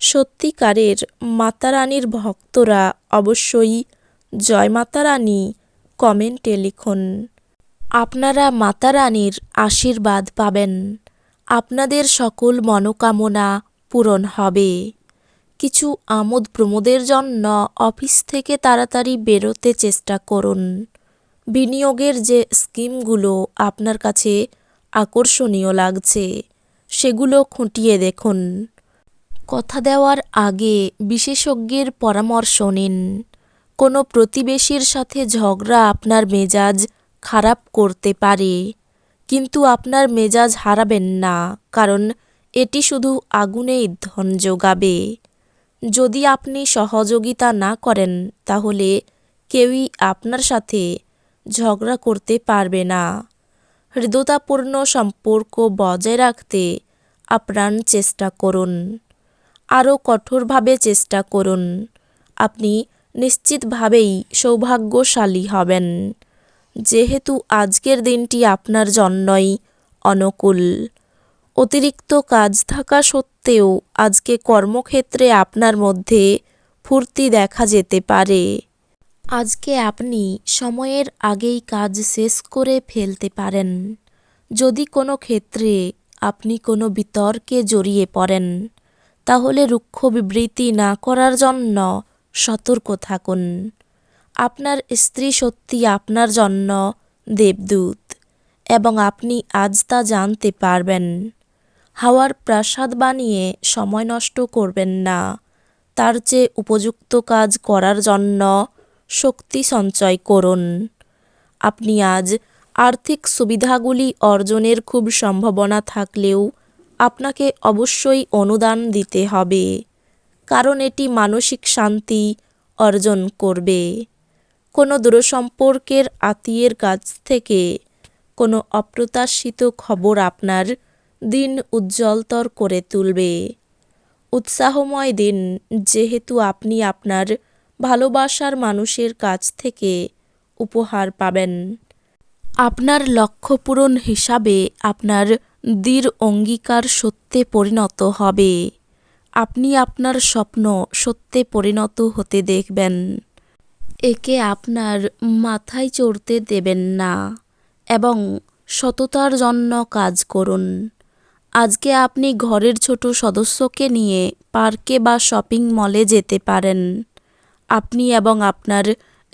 সত্যিকারের মাতারানীর ভক্তরা অবশ্যই জয় মাতারানী কমেন্টে লিখুন। আপনারা মাতারানীর আশীর্বাদ পাবেন। আপনাদের সকল মনোকামনা পূরণ হবে। কিছু আমোদ প্রমোদের জন্য অফিস থেকে তাড়াতাড়ি বেরোতে চেষ্টা করুন। বিনিয়োগের যে স্কিমগুলো আপনার কাছে আকর্ষণীয় লাগছে, সেগুলো খুঁটিয়ে দেখুন। কথা দেওয়ার আগে বিশেষজ্ঞের পরামর্শ নিন। কোনো প্রতিবেশীর সাথে ঝগড়া আপনার মেজাজ খারাপ করতে পারে, কিন্তু আপনার মেজাজ হারাবেন না, কারণ এটি শুধু আগুনে ধন যোগাবে। যদি আপনি সহযোগিতা না করেন, তাহলে কেউই আপনার সাথে ঝগড়া করতে পারবে না। হৃদতাপূর্ণ সম্পর্ক বজায় রাখতে আপ্রাণ চেষ্টা করুন। আরও কঠোরভাবে চেষ্টা করুন। আপনি নিশ্চিতভাবেই সৌভাগ্যশালী হবেন। যেহেতু আজকের দিনটি আপনার জন্যই অনুকূল। অতিরিক্ত কাজ থাকা সত্ত্বেও আজকে কর্মক্ষেত্রে আপনার মধ্যে ফুর্তি দেখা যেতে পারে। আজকে আপনি সময়ের আগেই কাজ শেষ করে ফেলতে পারেন। যদি কোনো ক্ষেত্রে আপনি কোনো বিতর্কে জড়িয়ে পড়েন তাহলে রুক্ষ বিবৃতি না করার জন্য সতর্ক থাকুন। আপনার স্ত্রী সত্যি আপনার জন্য দেবদূত এবং আপনি আজ তা জানতে পারবেন। হাওয়ার প্রাসাদ বানিয়ে সময় নষ্ট করবেন না। তার চেয়ে উপযুক্ত কাজ করার জন্য শক্তি সঞ্চয় করুন। আপনি আজ আর্থিক সুবিধাগুলি অর্জনের খুব সম্ভাবনা থাকলেও আপনাকে অবশ্যই অনুদান দিতে হবে, কারণ এটি মানসিক শান্তি অর্জন করবে। কোনো দূরসম্পর্কের আত্মীয়ের কাছ থেকে কোনো অপ্রত্যাশিত খবর আপনার দিন উজ্জ্বলতর করে তুলবে। উৎসাহময় দিন, যেহেতু আপনি আপনার ভালোবাসার মানুষের কাছ থেকে উপহার পাবেন। আপনার লক্ষ্য পূরণ হিসাবে আপনার দৃঢ় অঙ্গীকার সত্যে পরিণত হবে। আপনি আপনার স্বপ্ন সত্যে পরিণত হতে দেখবেন। একে আপনার মাথায় চড়তে দেবেন না এবং সততার জন্য কাজ করুন। আজকে আপনি ঘরের ছোট সদস্যকে নিয়ে পার্কে বা শপিং মলে যেতে পারেন। আপনি এবং আপনার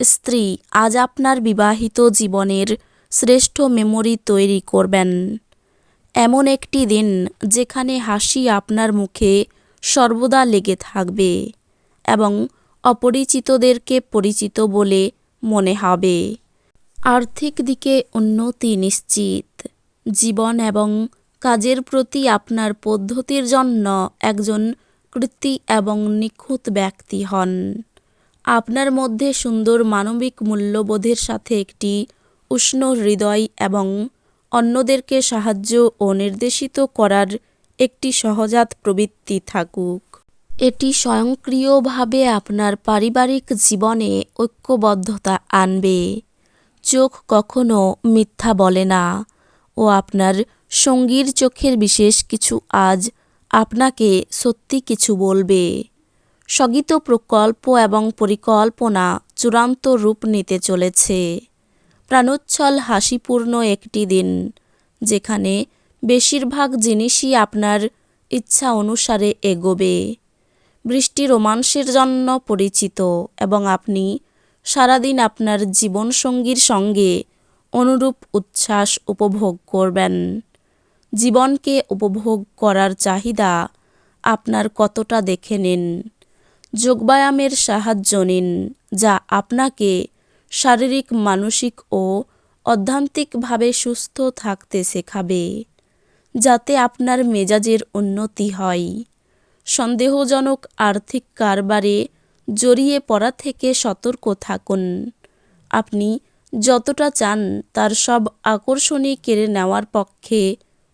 স্ত্রী আজ আপনার বিবাহিত জীবনের শ্রেষ্ঠ মেমোরি তৈরি করবেন। এমন একটি দিন যেখানে হাসি আপনার মুখে সর্বদা লেগে থাকবে এবং অপরিচিতদেরকে পরিচিত বলে মনে হবে। আর্থিক দিকে উন্নতি নিশ্চিত। জীবন এবং কাজের প্রতি আপনার পদ্ধতির জন্য একজন কৃতি এবং নিখুঁত ব্যক্তি হন। আপনার মধ্যে সুন্দর মানবিক মূল্যবোধের সাথে একটি উষ্ণ হৃদয় এবং অন্যদেরকে সাহায্য ও নির্দেশিত করার একটি সহজাত প্রবৃত্তি থাকুক। এটি স্বয়ংক্রিয়ভাবে আপনার পারিবারিক জীবনে ঐক্যবদ্ধতা আনবে। চোখ কখনো মিথ্যা বলে না ও আপনার সঙ্গীর চোখের বিশেষ কিছু আজ আপনাকে সত্যি কিছু বলবে। স্থগিত প্রকল্প এবং পরিকল্পনা চূড়ান্ত রূপ নিতে চলেছে। প্রাণোচ্ছল হাসিপূর্ণ একটি দিন, যেখানে বেশিরভাগ জিনিসই আপনার ইচ্ছা অনুসারে এগোবে। বৃষ্টি রোমান্সের জন্য পরিচিত এবং আপনি সারাদিন আপনার জীবনসঙ্গীর সঙ্গে অনুরূপ উচ্ছ্বাস উপভোগ করবেন। জীবনকে উপভোগ করার চাহিদা আপনার কতটা দেখে নিন। যোগব্যায়ামের সাহায্য নিন, যা আপনাকে শারীরিক, মানসিক ও অধ্যান্তিকভাবে সুস্থ থাকতে শেখাবে, যাতে আপনার মেজাজের উন্নতি হয়। সন্দেহজনক আর্থিক কারবারে জড়িয়ে পড়া থেকে সতর্ক থাকুন। আপনি যতটা চান তার সব আকর্ষণই কেড়ে নেওয়ার পক্ষে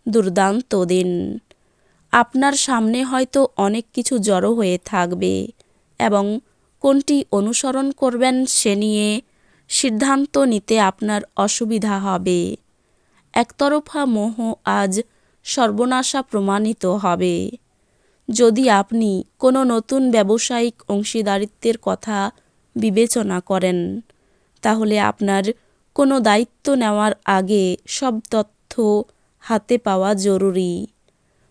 দুর্দান্ত দিন। আপনার সামনে হয়তো অনেক কিছু জড়ো হয়ে থাকবে এবং কোনটি অনুসরণ করবেন সে নিয়ে সিদ্ধান্ত নিতে আপনার অসুবিধা হবে। একতরফা মোহ আজ সর্বনাশা প্রমাণিত হবে। যদি আপনি কোনো নতুন ব্যবসায়িক অংশীদারিত্বের কথা বিবেচনা করেন, তাহলে আপনার কোনো দায়িত্ব নেওয়ার আগে সব তথ্য হাতে পাওয়া জরুরি।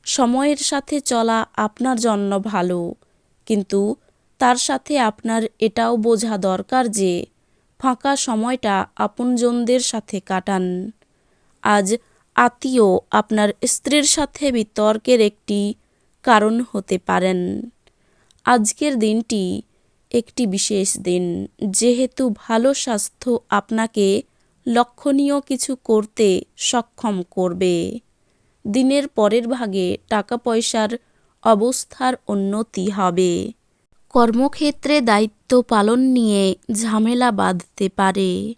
সময়ের সাথে চলা আপনার জন্য ভালো, কিন্তু তার সাথে আপনার এটাও বোঝা দরকার যে ফাঁকা সময়টা আপনজনদের সাথে কাটান। আজ আত্মীয় আপনার স্ত্রীর সাথে বিতর্কের একটি কারণ হতে পারেন। আজকের দিনটি একটি বিশেষ দিন। যেহেতু ভালো স্বাস্থ্য আপনাকে লক্ষণীয় কিছু করতে সক্ষম করবে। দিনের পরের ভাগে টাকা পয়সার অবস্থার উন্নতি হবে। কর্মক্ষেত্রে দায়িত্ব পালন নিয়ে ঝামেলা বাঁধতে পারে।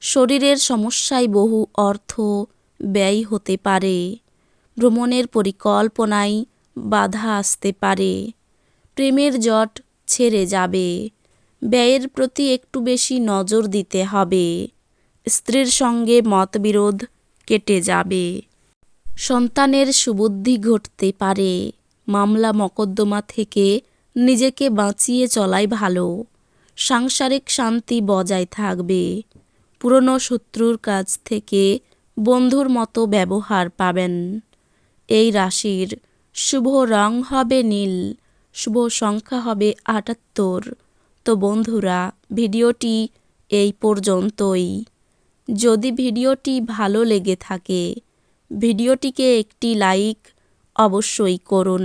শরীরের সমস্যায় বহু অর্থ ব্যয় হতে পারে। ভ্রমণের পরিকল্পনায় বাধা আসতে পারে। প্রেমের জট ছেড়ে যাবে। ব্যয়ের প্রতি একটু বেশি নজর দিতে হবে। স্ত্রীর সঙ্গে মতবিরোধ কেটে যাবে। সন্তানের সুবুদ্ধি ঘটতে পারে। মামলা মকদ্দমা থেকে নিজেকে বাঁচিয়ে চলাই ভালো। সাংসারিক শান্তি বজায় থাকবে। পুরনো শত্রুর কাছ থেকে বন্ধুর মতো ব্যবহার পাবেন। এই রাশির শুভ রং হবে নীল, শুভ সংখ্যা হবে আটাত্তর। তো বন্ধুরা, ভিডিওটি এই পর্যন্তই। যদি ভিডিওটি ভালো লেগে থাকে, ভিডিওটিকে একটি লাইক অবশ্যই করুন।